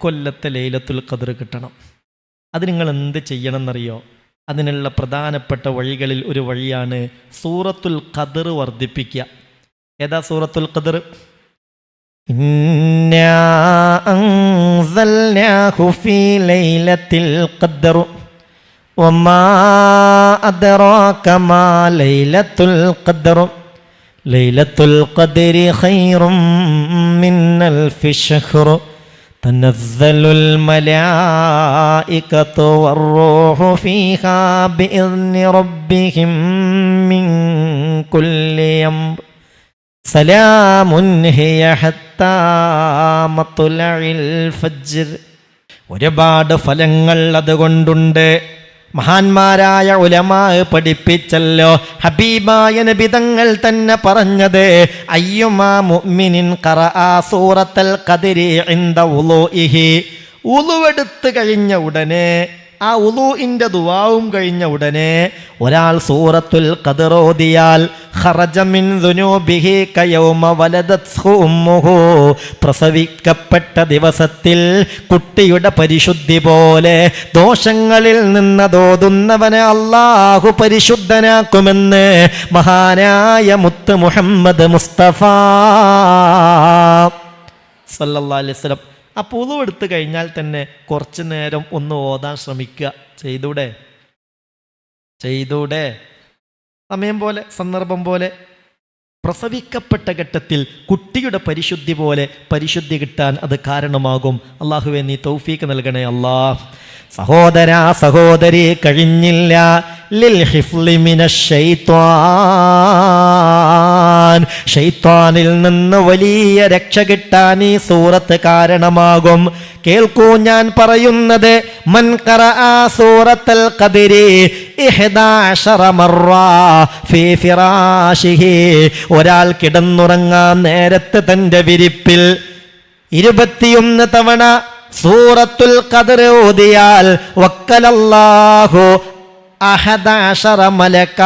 കൊല്ലത്തെ ലൈലത്തുൽ ഖദർ കിട്ടണം. അത് നിങ്ങൾ എന്ത് ചെയ്യണമെന്നറിയോ? അതിനുള്ള പ്രധാനപ്പെട്ട വഴികളിൽ ഒരു വഴിയാണ് സൂറത്തുൽ ഖദർ വർദ്ധിപ്പിക്കുക. ഏതാ സൂറത്തുൽ ഖദർ? ലൈലത്തുൽ وما أدراك ما ليلة القدر ليلة القدر خير من ألف شهر تنزل الملائكة والروح فيها بإذن ربهم من كل أمر സലാമുൻ ഹിയ ഹത്താ മത്തുലഇൽ ഫജ്ർ ഒരുപാട് ഫലങ്ങൾ അതുകൊണ്ടുണ്ട് മഹാന്മാരായ ഉലമാ പഠിപ്പിച്ചല്ലോ. ഹബീബായ നബിതങ്ങൾ തന്നെ പറഞ്ഞത് അയ്യുമാ മുഅ്മിനിൻ ഖറഅ സൂറത്തൽ ഖദരി ഇൻദ ഉളൂഇഹി ഉലുവെടുത്തു കഴിഞ്ഞ ഉടനെ ആ ഉദൂഇന്റെ ദുവാവും കഴിഞ്ഞ ഉടനെ ഒരാൾ സൂറത്തുൽ ഖദർ ഓതിയാൽ ഖറജ മിൻ ദുനൂബിഹി കയൗമ വലദത്ഹു ഉമ്മുഹു. പ്രസവിക്കപ്പെട്ട ദിവസത്തിൽ കുട്ടിയുടെ പരിശുദ്ധി പോലെ ദോഷങ്ങളിൽ നിന്ന് നിന്നതോതുന്നവനെ അള്ളാഹു പരിശുദ്ധനാക്കുമെന്ന് മഹാനായ മുത്ത് മുഹമ്മദ് മുസ്തഫ. സല്ലല്ലാഹു അലൈഹി വസല്ലം. ആ പുതുവെടുത്ത് കഴിഞ്ഞാൽ തന്നെ കുറച്ചു നേരം ഒന്ന് ഓതാൻ ശ്രമിക്കുക. ചെയ്തൂടെ? ചെയ്തൂടെ? സമയം പോലെ സന്ദർഭം പോലെ. പ്രസവിക്കപ്പെട്ട ഘട്ടത്തിൽ കുട്ടിയുടെ പരിശുദ്ധി പോലെ പരിശുദ്ധി കിട്ടാൻ അത് കാരണമാകും. അള്ളാഹുവെ നീ തൗഫീക്ക് നൽകണേ അള്ളാഹ് സഹോദര സഹോദരി കഴിഞ്ഞില്ല. ഷെയ്ത്താനിൽ നിന്ന് വലിയ രക്ഷ കിട്ടാൻ ഈ സൂറത്ത് കാരണമാകും. കേൾക്കൂ ഞാൻ പറയുന്നത്. മൻ ഖറഅ സൂറത്തൽ കതിരി ഒരാൾ കിടന്നുറങ്ങാൻ നേരത്ത് തന്റെ വിരിപ്പിൽ ഇരുപത്തിയൊന്ന് തവണ സൂറത്തുൽ കതിർ ഓതിയാൽ വക്കലല്ലാഹു അഹദാശറ മലക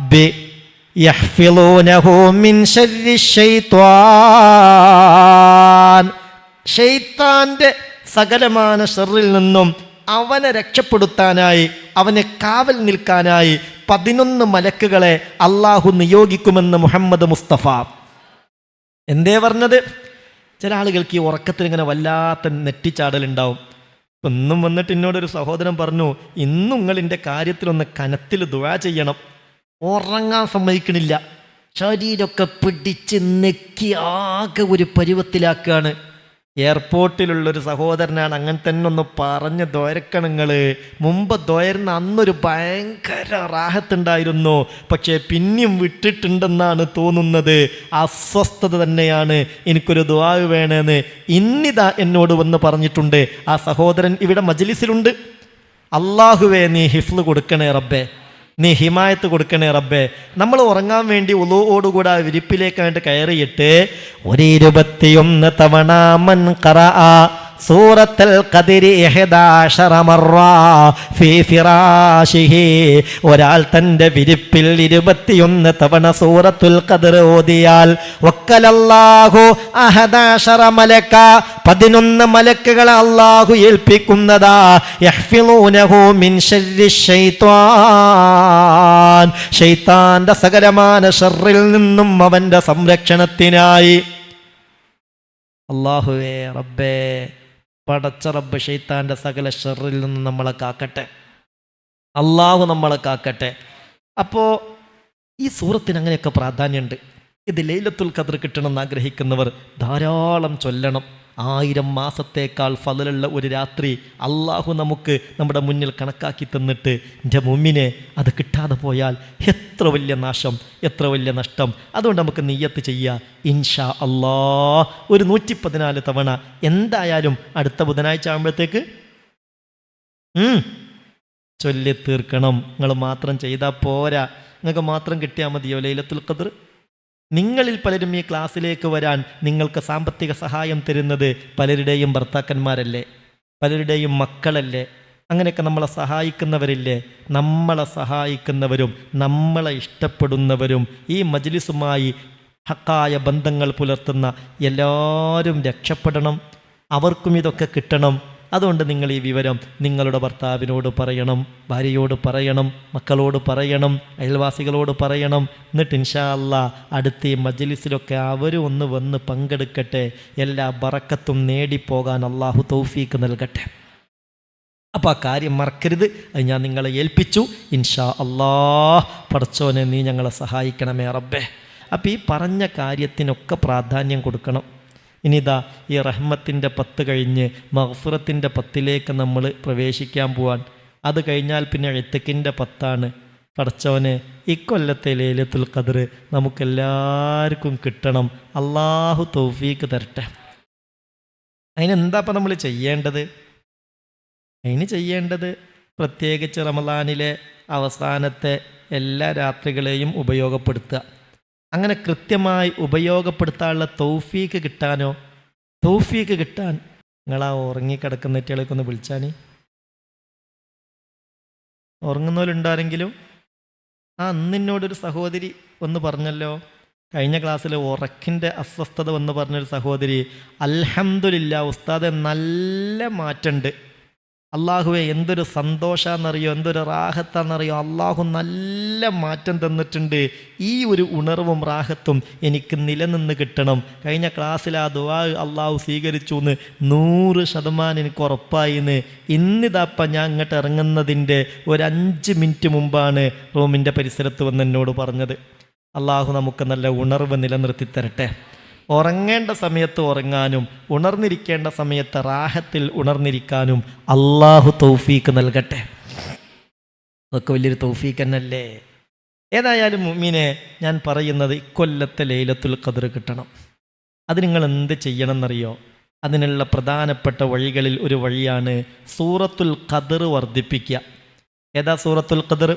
ബി യഹ്ഫിലൂനഹു മിൻ ശർരി ശൈത്വാൻ. ഷെയ്ത്താന്റെ സകലമാന ഷെറിൽ നിന്നും അവനെ രക്ഷപ്പെടുത്താനായി അവനെ കാവൽ നിൽക്കാനായി പതിനൊന്ന് മലക്കുകളെ അള്ളാഹു നിയോഗിക്കുമെന്ന് മുഹമ്മദ് മുസ്തഫ. എന്തേ പറഞ്ഞത്? ചില ആളുകൾക്ക് ഈ ഉറക്കത്തിൽ ഇങ്ങനെ വല്ലാത്ത നെറ്റിച്ചാടലുണ്ടാവും. ഇന്നും വന്നിട്ട് എന്നോടൊരു സഹോദരൻ പറഞ്ഞു ഇന്നും നിങ്ങളിന്റെ കാര്യത്തിലൊന്ന് കനത്തിൽ ദുഴ ചെയ്യണം. ഉറങ്ങാൻ സമ്മതിക്കണില്ല. ശരീരമൊക്കെ പിടിച്ച് നെക്കി ആകെ ഒരു പരുവത്തിലാക്കുകയാണ്. എയർപോർട്ടിലുള്ളൊരു സഹോദരനാണ്. അങ്ങനെ തന്നെ ഒന്ന് പറഞ്ഞ് ദ്വരക്കണങ്ങൾ മുമ്പ് ദ്വയർന്ന് അന്നൊരു ഭയങ്കര റാഹത്തുണ്ടായിരുന്നു. പക്ഷേ പിന്നെയും വിട്ടിട്ടുണ്ടെന്നാണ് തോന്നുന്നത്. അസ്വസ്ഥത തന്നെയാണ്. എനിക്കൊരു ദ്വാവ് വേണമെന്ന് ഇന്നിതാ എന്നോട് വന്ന് പറഞ്ഞിട്ടുണ്ട്. ആ സഹോദരൻ ഇവിടെ മജലിസിലുണ്ട്. അള്ളാഹുവേ നീ ഹിഫ്ല് കൊടുക്കണേ റബ്ബേ. നീ ഹിമായത്ത് കൊടുക്കണേ റബ്ബേ. നമ്മൾ ഉറങ്ങാൻ വേണ്ടി ഉളുവോടുകൂടെ വിരിപ്പിലേക്കായിട്ട് കയറിയിട്ട് ഒരു ഇരുപത്തിയൊന്ന് തവണ മൻ ഖറഅ സൂറത്തൽ ഫിറാശിഹി ഒരാൾ തന്റെ വിരിപ്പിൽ ഇരുപത്തിയൊന്ന് തവണ സൂറത്തുൽ ഖദർ ഓതിയാൽ വക്കലല്ലാഹു അഹദാശറ മലക്ക പതിനൊന്ന് മലക്കുകളെ അള്ളാഹു ഏൽപ്പിക്കുന്നതാ. മിൻ ശർരി ശൈത്വാൻ. സകലമാന ഷറിൽ നിന്നും അവന്റെ സംരക്ഷണത്തിനായി. അള്ളാഹുവേ റബ്ബേ പടച്ച റബ്ബ് ഷെയ്ത്താന്റെ സകല ഷെറിൽ നിന്ന് നമ്മളെ കാക്കട്ടെ. അള്ളാഹു നമ്മളെ കാക്കട്ടെ. അപ്പോൾ ഈ സൂറത്തിന് അങ്ങനെയൊക്കെ പ്രാധാന്യമുണ്ട്. ഇത് ലൈലത്തുൽ ഖദർ കിട്ടണമെന്ന് ആഗ്രഹിക്കുന്നവർ ധാരാളം ചൊല്ലണം. ആയിരം മാസത്തേക്കാൾ ഫലലുള്ള ഒരു രാത്രി അള്ളാഹു നമുക്ക് നമ്മുടെ മുന്നിൽ കണക്കാക്കി തന്നിട്ട് എന്റെ മുമ്മിനെ അത് കിട്ടാതെ പോയാൽ എത്ര വലിയ നാശം എത്ര വലിയ നഷ്ടം? അതുകൊണ്ട് നമുക്ക് നെയ്യത്ത് ചെയ്യുക ഇൻഷാ അള്ളാ ഒരു നൂറ്റി പതിനാല് തവണ. എന്തായാലും അടുത്ത ബുധനാഴ്ച ആകുമ്പോഴത്തേക്ക് ചൊല്ലി തീർക്കണം നിങ്ങൾ മാത്രം ചെയ്താൽ പോരാ. നിങ്ങൾക്ക് മാത്രം കിട്ടിയാൽ മതിയോ ലൈലത്തുൽ ഖദർ? നിങ്ങളിൽ പലരും ഈ ക്ലാസ്സിലേക്ക് വരാൻ നിങ്ങൾക്ക് സാമ്പത്തിക സഹായം തരുന്നത് പലരുടെയും ഭർത്താക്കന്മാരല്ലേ? പലരുടെയും മക്കളല്ലേ? അങ്ങനെയൊക്കെ നമ്മളെ സഹായിക്കുന്നവരില്ലേ? നമ്മളെ സഹായിക്കുന്നവരും നമ്മളെ ഇഷ്ടപ്പെടുന്നവരും ഈ മജ്ലിസുമായി ഹക്കായ ബന്ധങ്ങൾ പുലർത്തുന്ന എല്ലാവരും രക്ഷപ്പെടണം. അവർക്കും ഇതൊക്കെ കിട്ടണം. അതുകൊണ്ട് നിങ്ങൾ ഈ വിവരം നിങ്ങളുടെ ഭർത്താവിനോട് പറയണം ഭാര്യയോട് പറയണം മക്കളോട് പറയണം അയൽവാസികളോട് പറയണം. എന്നിട്ട് ഇൻഷാല്ല അടുത്ത ഈ മജ്ലിസിലൊക്കെ അവരും ഒന്ന് വന്ന് പങ്കെടുക്കട്ടെ. എല്ലാ ബറക്കത്തും നേടിപ്പോകാൻ അള്ളാഹു തൗഫീക്ക് നൽകട്ടെ. അപ്പോൾ ആ കാര്യം മറക്കരുത്. അത് ഞാൻ നിങ്ങളെ ഏൽപ്പിച്ചു. ഇൻഷാ അല്ലാ പടച്ചോനെ നീ ഞങ്ങളെ സഹായിക്കണമേ റബ്ബേ. അപ്പോൾ ഈ പറഞ്ഞ കാര്യത്തിനൊക്കെ പ്രാധാന്യം കൊടുക്കണം. ഇനിതാ ഈ റഹ്മത്തിന്റെ പത്ത് കഴിഞ്ഞ് മഹഫുറത്തിന്റെ പത്തിലേക്ക് നമ്മൾ പ്രവേശിക്കാൻ പോവാൻ. അത് കഴിഞ്ഞാൽ പിന്നെ എഴുത്തക്കിന്റെ പത്താണ്. പഠിച്ചവന് ഇക്കൊല്ലത്തെ ലേലത്തുൽ ഖദർ നമുക്കെല്ലാവർക്കും കിട്ടണം. അള്ളാഹു തൗഫീക്ക് തരട്ടെ. അതിനെന്താ അപ്പം നമ്മൾ ചെയ്യേണ്ടത്? അതിന് ചെയ്യേണ്ടത് പ്രത്യേകിച്ച് റമദാനിലെ അവസാനത്തെ എല്ലാ രാത്രികളെയും ഉപയോഗപ്പെടുത്തുക. അങ്ങനെ കൃത്യമായി ഉപയോഗപ്പെടുത്താനുള്ള തൗഫീക്ക് കിട്ടാനോ തൗഫീക്ക് കിട്ടാൻ നിങ്ങൾ ആ ഉറങ്ങിക്കിടക്കുന്ന കുട്ടികളെയൊക്കെ ഒന്ന് വിളിച്ചാനി ഉറങ്ങുന്നവരുണ്ടാരെങ്കിലും ആ അന്നിന്നോടൊരു സഹോദരി ഒന്ന് പറഞ്ഞല്ലോ. കഴിഞ്ഞ ക്ലാസ്സിൽ ഉറക്കിന്റെ അസ്വസ്ഥത വന്ന് പറഞ്ഞൊരു സഹോദരി അൽഹംദുലില്ല ഉസ്താദെ നല്ല മാറ്റമുണ്ട് അള്ളാഹുവെ എന്തൊരു സന്തോഷാന്നറിയോ എന്തൊരു റാഹത്താന്നറിയോ അള്ളാഹു നല്ല മാറ്റം തന്നിട്ടുണ്ട്. ഈ ഒരു ഉണർവും റാഹത്തും എനിക്ക് നിലനിന്ന് കിട്ടണം. കഴിഞ്ഞ ക്ലാസ്സിൽ ആ ദുവാ അള്ളാഹു സ്വീകരിച്ചു എന്ന് നൂറ് ശതമാനം എനിക്ക് ഉറപ്പായിന്ന്. ഇന്നിതാപ്പ ഞാൻ ഇങ്ങോട്ട് ഇറങ്ങുന്നതിന്റെ ഒരു അഞ്ച് മിനിറ്റ് മുമ്പാണ് റൂമിന്റെ പരിസരത്ത് വന്ന് എന്നോട് പറഞ്ഞത്. അള്ളാഹു നമുക്ക് നല്ല ഉണർവ് നിലനിർത്തി തരട്ടെ ഉറങ്ങേണ്ട സമയത്ത് ഉറങ്ങാനും ഉണർന്നിരിക്കേണ്ട സമയത്ത് റാഹത്തിൽ ഉണർന്നിരിക്കാനും അള്ളാഹു തൗഫീക്ക് നൽകട്ടെ. അതൊക്കെ വലിയൊരു തൗഫീക്ക് തന്നല്ലേ ഏതായാലും മുമ്മിനെ ഞാൻ പറയുന്നത് ഇക്കൊല്ലത്തെ ലൈലത്തുൽ ഖദർ കിട്ടണം. അത് നിങ്ങൾ എന്ത് ചെയ്യണമെന്നറിയോ? അതിനുള്ള പ്രധാനപ്പെട്ട വഴികളിൽ ഒരു വഴിയാണ് സൂറത്തുൽ ഖദർ വർദ്ധിപ്പിക്കുക. ഏതാ സൂറത്തുൽ ഖദർ?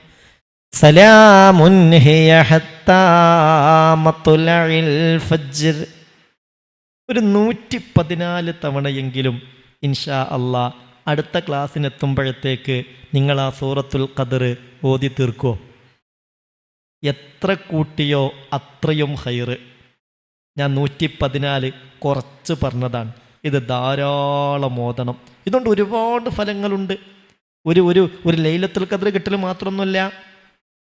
ഫജ്ർ. ഒരു നൂറ്റി പതിനാല് തവണയെങ്കിലും ഇൻഷാ അള്ളാ അടുത്ത ക്ലാസ്സിനെത്തുമ്പോഴത്തേക്ക് നിങ്ങൾ ആ സൂറത്തുൽ ഖദർ ഓതി തീർക്കുമോ എത്ര കൂട്ടിയോ അത്രയും ഹൈറ് ഞാൻ നൂറ്റി പതിനാല് കുറച്ച് പറഞ്ഞതാണ്. ഇത് ധാരാളം ഓതണം. ഇതുകൊണ്ട് ഒരുപാട് ഫലങ്ങളുണ്ട്. ഒരു ഒരു ഒരു ലൈലത്തുൽ ഖദർ കിട്ടൽ മാത്രമൊന്നുമില്ല.